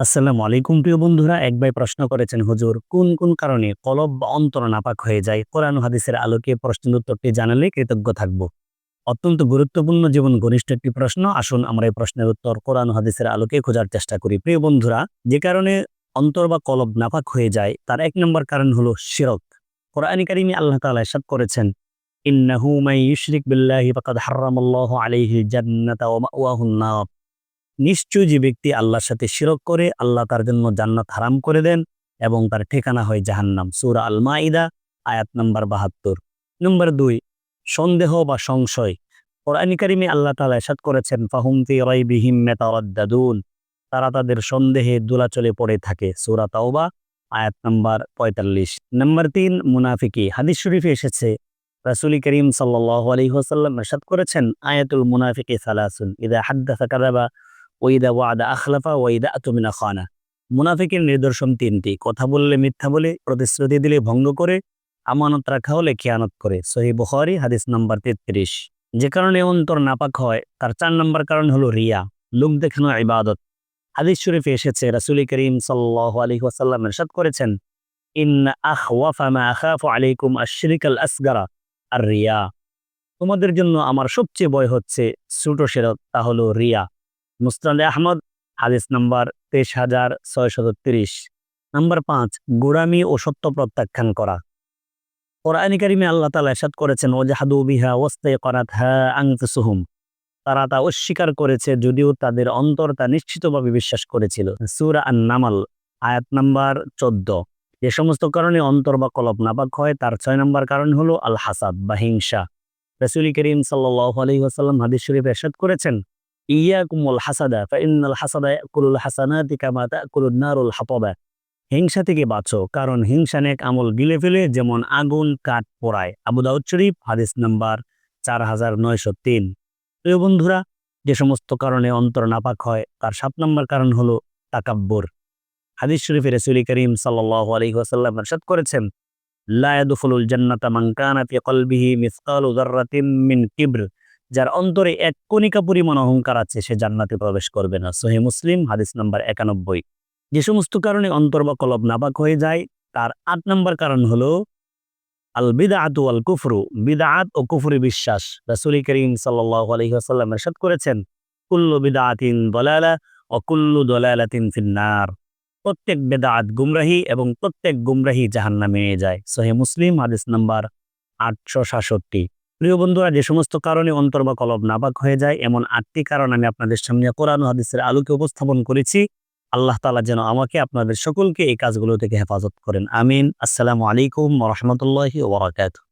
আসসালামু আলাইকুম প্রিয় বন্ধুরা, এক ভাই প্রশ্ন করেছেন, হুজুর, কোন কোন কারণে কলব বা অন্তর নাপাক হয়ে যায়? কোরআন হাদিসের আলোকে প্রশ্নের উত্তরটি জানালে কৃতজ্ঞ থাকব। অত্যন্ত গুরুত্বপূর্ণ জীবন ঘনিষ্ঠ একটি প্রশ্ন। আসুন, আমরা এই প্রশ্নের উত্তর কোরআন হাদিসের আলোকে খোঁজার চেষ্টা করি। প্রিয় বন্ধুরা, যে কারণে অন্তর বা কলব নাপাক হয়ে যায়, তার এক নম্বর কারণ হলো শিরক। কোরআন কারিমে আল্লাহ তাআলা ইরশাদ করেছেন, ইন্নাহু মাই ইউশরিক বিল্লাহি ফাকাদ হারামাল্লাহু আলাইহি জান্নাতা ওয়া মাওয়াহুন নার। নিশ্চয় যে ব্যক্তি আল্লাহর সাথে শিরক করে, আল্লাহ তার জন্য জান্নাত হারাম করে দেন এবং তার ঠিকানা হয় জাহান্নাম। সূরা আল আয়াত নাম্বার বাহাত্তর। নম্বর দুই, সন্দেহ বা সংশয়। কোরআন কারিমে আল্লাহ তাআলা ইরশাদ করেছেন, ফাহুম ফি রাইবিহিম মেতারাদ্দাদুন তারা তাদের সন্দেহে দোলাচলে পড়ে থাকে। সুরা তাওবা, আয়াত নাম্বার পঁয়তাল্লিশ। নম্বর তিন, মুনাফিকি। হাদিস শরীফে এসেছে, রাসূল করিম সাল্লাল্লাহু আলাইহি ওয়াসাল্লাম ইরশাদ করেছেন, আয়াতুল মুনাফিকি সালাসুন। ইদা হাদ্দাসা কাযাবা ওইদা ওয়াদা আখলাফা ওইদা আতুমিনা খানা। মুনাফিকের নিদর্শন তিনটি। কথা বললে মিথ্যা বলে, প্রতিশ্রুতি দিলে ভঙ্গ করে, আমানত রাখা হলে খেয়ানত করে। সহি বুখারি, হাদিস নাম্বার তেত্রিশ। যে কারণে অন্তর নাপাক হয়, তার চার নম্বর কারণ হলো রিয়া, লোক দেখানো ইবাদত। হাদিস শরীফে এসেছে, রাসূল করিম সাল্লাহ আলাইহি ওয়াসাল্লাম ইরশাদ করেছেন আর রিয়া তোমাদের জন্য আমার সবচেয়ে ভয় হচ্ছে ছোট শিরক তা হলো রিয়া। মুস্তাদে আহমদ, হাদিস নাম্বার তেইশ হাজার নাম্বার পাঁচ, গোড়ামি ও সত্য প্রত্যাখ্যান করা। কোরআন কারিমে আল্লাহ তালা এরশাদ করেছেন ওজাহাদু বিহা ওস্তে করাত হা আংতুসুহুম তারা তা অস্বীকার করেছে যদিও তাদের অন্তর তা নিশ্চিতভাবে বিশ্বাস করেছিল। সুরা আন নামাল আয়াত নাম্বার চোদ্দ। যে সমস্ত কারণে অন্তর বা কলপ নাপাক হয়, তার ছয় নম্বর কারণ হলো আল হাসাদ বা হিংসা। রসুল করিম সাল্লাহ আলহি ওয়াসাল্লাম হাদিস শরীফ এরশাদ করেছেন ইয়াকুমুল হাসাদা ফাইনাল হাসাদা ইয়াকুলুল হাসানাতি কামা তাকুলুন নারুল হাতাবা হিংসা থেকে বাঁচো, কারণ হিংসা নেক আমল গিলে ফেলে যেমন আগুন, কাঠ, পোড়ায়। আবু দাউদ শরীফ, হাদিস নাম্বার চার হাজার নয়শো তিন। প্রিয় বন্ধুরা, যে সমস্ত কারণে অন্তর নাপাক হয়, তার সাত নম্বর কারণ হলো তাকাব্বর। হাদিস শরীফের রসুল করিম সাল্লাহ আলী ওয়াসাল্লাম এরশাদ করেছেন, লা ইয়াদখুলুল জান্নাতা মান কানা ফি কলবিহি মিসকালু যাররাতিন মিন কিবর। যার অন্তরে এক কণিকা পরিমাণ অহংকার আছে, সে জান্নাতে প্রবেশ করবে না। সোহে মুসলিম, হাদিস নাম্বার একানব্বই। যে সমস্ত কারণে অন্তর বা কলব নাবাক হয়ে যায়, তার আট নম্বর কারণ হলো আল বিদাআত আল কুফরু বিদাআত ও কুফরি বিশ্বাস। রাসূল করিম সাল্লাল্লাহু আলাইহি ওয়াসাল্লাম ইরশাদ করেছেন, কুল্লু বিদআতিন দলালা ও কুল্লু দলালাতিন ফিন্নার। প্রত্যেক বেদাআত গুমরাহি এবং প্রত্যেক গুমরাহি জাহান্নামে নিয়ে যায়। সহি মুসলিম, হাদিস নাম্বার আটশো সাতষট্টি। প্রিয় বন্ধুরা, যে সমস্ত কারণে অন্তর বা কলব নাবাক হয়ে যায়, এমন আটটি কারণ আমি আপনাদের সামনে কোরআন হাদিসের আলোকে উপস্থাপন করেছি। আল্লাহ তালা যেন আমাকে, আপনাদের সকলকে এই কাজগুলো থেকে হেফাজত করেন। আমিন। আসসালামু আলাইকুম রহমতুল্লাহি ওবরাকাতুহ